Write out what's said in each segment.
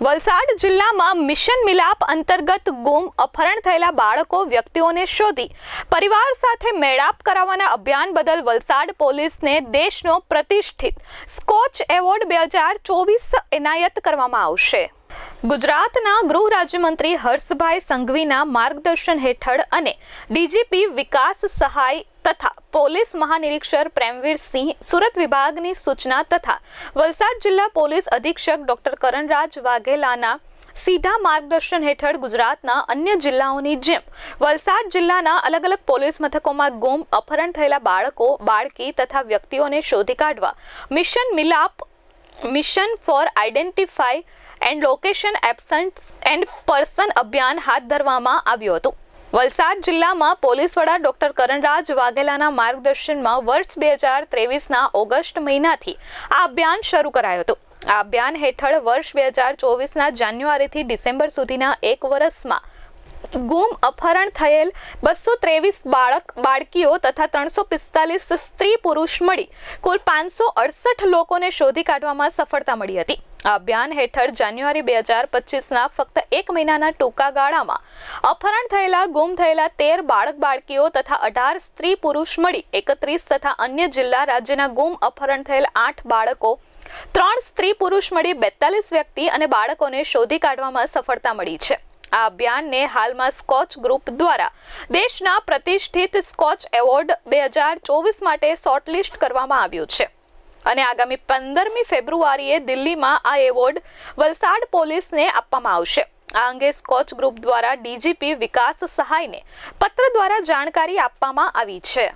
વલસાડ જિલ્લામાં મિશન મિલાપ અંતર્ગત ગુમ અપહરણ થયેલા બાળકો વ્યક્તિઓને શોધી પરિવાર સાથે મેળાપ કરાવવાના અભિયાન બદલ વલસાડ પોલીસને દેશનો પ્રતિષ્ઠિત સ્કોચ એવોર્ડ બે હજાર ચોવીસ એનાયત કરવામાં આવશે. ગુજરાતના ગૃહ રાજ્યમંત્રી હર્ષભાઈ સંઘવીના માર્ગદર્શન હેઠળ અને ડીજીપી વિકાસ સહાય તથા પોલીસ મહાનિરીક્ષક પ્રેમવીર સિંહ, સુરત વિભાગની સૂચના તથા વલસાડ જિલ્લા પોલીસ અધિક્ષક ડોક્ટર કરણરાજ વાઘેલાના સીધા માર્ગદર્શન હેઠળ ગુજરાતના અન્ય જિલ્લાઓની જેમ વલસાડ જિલ્લાના અલગ અલગ પોલીસ મથકોમાં ગુમ, અપહરણ થયેલા બાળકો, બાળકી તથા વ્યક્તિઓને શોધી કાઢવા mission Milap, mission for identify and location absent and person અભિયાન હાથ ધરવામાં આવ્યું હતું. વલસાડ જિલ્લામાં પોલીસ વડા ડોક્ટર કરણરાજ વાઘેલાના માર્ગદર્શનમાં વર્ષ બે હજાર ત્રેવીસના ઓગસ્ટ મહિનાથી આ અભિયાન શરૂ કરાયું હતું. આ અભિયાન હેઠળ વર્ષ બે હજાર ચોવીસના જાન્યુઆરીથી ડિસેમ્બર સુધીના એક વર્ષમાં ગુમ, અપહરણ થયેલ બસો ત્રેવીસ બાળક, બાળકીઓ તથા ત્રણસો પિસ્તાલીસ સ્ત્રી પુરુષ મળી કુલ પાંચસો અડસઠ લોકોને શોધી કાઢવામાં સફળતા મળી હતી. આ અભિયાન હેઠળ જાન્યુઆરી બે હજાર પચીસના ફક્ત એક મહિનાના ટૂંકા ગાળામાં અપહરણ થયેલા, ગુમ થયેલા તેર બાળક બાળકીઓ તથા અઢાર સ્ત્રી પુરુષ મળી એકત્રીસ તથા અન્ય જિલ્લા રાજ્યના ગુમ અપહરણ થયેલ આઠ બાળકો, ત્રણ સ્ત્રી પુરુષ મળી બેતાલીસ વ્યક્તિ અને બાળકોને શોધી કાઢવામાં સફળતા મળી છે. આ અભિયાનને હાલમાં સ્કોચ ગ્રુપ દ્વારા દેશના પ્રતિષ્ઠિત સ્કોચ એવોર્ડ બે હજાર ચોવીસ માટે શોર્ટલિસ્ટ કરવામાં આવ્યું છે. અને આગામી પંદરમી ફેબ્રુઆરીએ દિલ્હીમાં આ એવોર્ડ વલસાડ પોલીસને આપવામાં આવશે. આ અંગે સ્કોચ ગ્રુપ દ્વારા ડીજીપી વિકાસ સહાયને પત્ર દ્વારા જાણકારી આપવામાં આવી છે.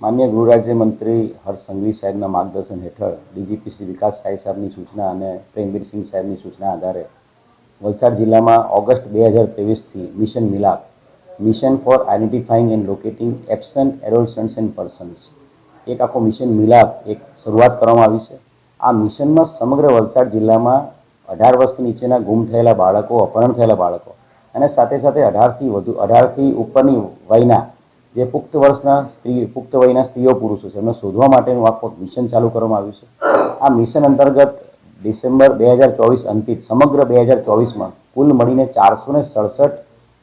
માન્ય ગૃહ રાજ્યમંત્રી હર્ષ સંઘવી સાહેબના માર્ગદર્શન હેઠળ ડીજીપી શ્રી વિકાસ સાહેબ સાહેબની સૂચના અને પ્રેમવીર સિંહ સાહેબની સૂચના આધારે વલસાડ જિલ્લામાં ઓગસ્ટ બે હજાર ત્રેવીસથી mission Milap, mission for identifying and locating absent એરોલ્સન્સ and persons એક આખો મિશન મિલાપ એક શરૂઆત કરવામાં આવી છે. આ મિશનમાં સમગ્ર વલસાડ જિલ્લામાં અઢાર વર્ષથી નીચેના ગુમ થયેલા બાળકો, અપહરણ થયેલા બાળકો અને સાથે સાથે અઢારથી વધુ, અઢારથી ઉપરની વયના જે પુખ્ત વર્ષના સ્ત્રી, પુખ્ત વયના સ્ત્રીઓ પુરુષો છે એમને શોધવા માટેનું આખું મિશન ચાલુ કરવામાં આવ્યું છે. આ મિશન અંતર્ગત ડિસેમ્બર બે હજાર ચોવીસ અંતિત સમગ્ર બે હજાર ચોવીસમાં કુલ મળીને ચારસો ને સડસઠ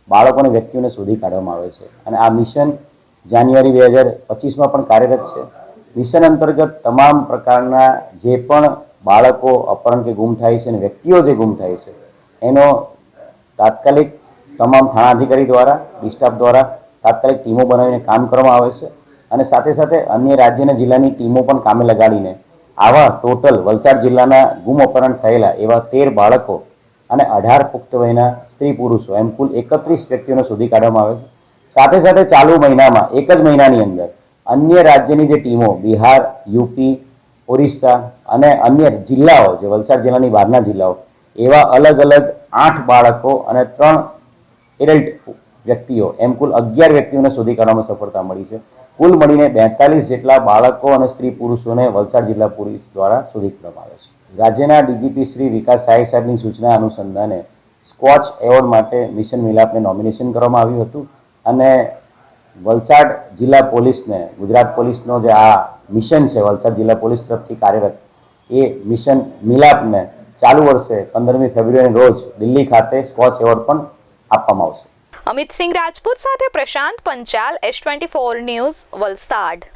બાળકો અને વ્યક્તિઓને શોધી કાઢવામાં આવે છે. અને આ મિશન જાન્યુઆરી બે હજાર પચીસમાં પણ કાર્યરત છે. મિશન અંતર્ગત તમામ પ્રકારના જે પણ બાળકો અપહરણ કે ગુમ થાય છે અને વ્યક્તિઓ જે ગુમ થાય છે, એનો તાત્કાલિક તમામ થાણા અધિકારી દ્વારા, ડિસ્ટાફ દ્વારા તાત્કાલિક ટીમો બનાવીને કામ કરવામાં આવે છે અને સાથે સાથે અન્ય રાજ્ય અને જિલ્લાની ટીમો પણ કામે લગાડીને આવા ટોટલ વલસાડ જિલ્લાના ગુમ અપહરણ થયેલા એવા તેર બાળકો અને અઢાર પુખ્ત વયના સ્ત્રી પુરુષો એમ કુલ એકત્રીસ વ્યક્તિઓને શોધી કાઢવામાં આવે છે. સાથે સાથે ચાલુ મહિનામાં, એક જ મહિનાની અંદર, અન્ય રાજ્યની જે ટીમો, બિહાર, યુપી, ઓરિસ્સા અને અન્ય જિલ્લાઓ, જે વલસાડ જિલ્લાની બહારના જિલ્લાઓ, એવા અલગ અલગ આઠ બાળકો અને ત્રણ એડલ્ટ વ્યક્તિઓ, એમ કુલ અગિયાર વ્યક્તિઓને શોધી કાઢવામાં સફળતા મળી છે. કુલ મળીને બેતાલીસ જેટલા બાળકો અને સ્ત્રી પુરુષોને વલસાડ જિલ્લા પોલીસ દ્વારા શોધી કાઢવામાં આવે છે. રાજ્યના ડીજીપી શ્રી વિકાસ સાહેબ સાહેબની સૂચના અનુસંધાને સ્કોચ એવોર્ડ માટે મિશન મિલાપને નોમિનેશન કરવામાં આવ્યું હતું. અને વલસાડ જિલ્લા પોલીસને, ગુજરાત પોલીસનો જે આ મિશન છે, વલસાડ જિલ્લા પોલીસ તરફથી કાર્યરત, એ મિશન મિલાપને ચાલુ વર્ષે પંદરમી ફેબ્રુઆરી રોજ દિલ્હી ખાતે સ્કોચ એવોર્ડ પણ આપવામાં આવશે. અમિત સિંહ રાજપૂત સાથે Prashant Panchal, S twenty four news, Valsad.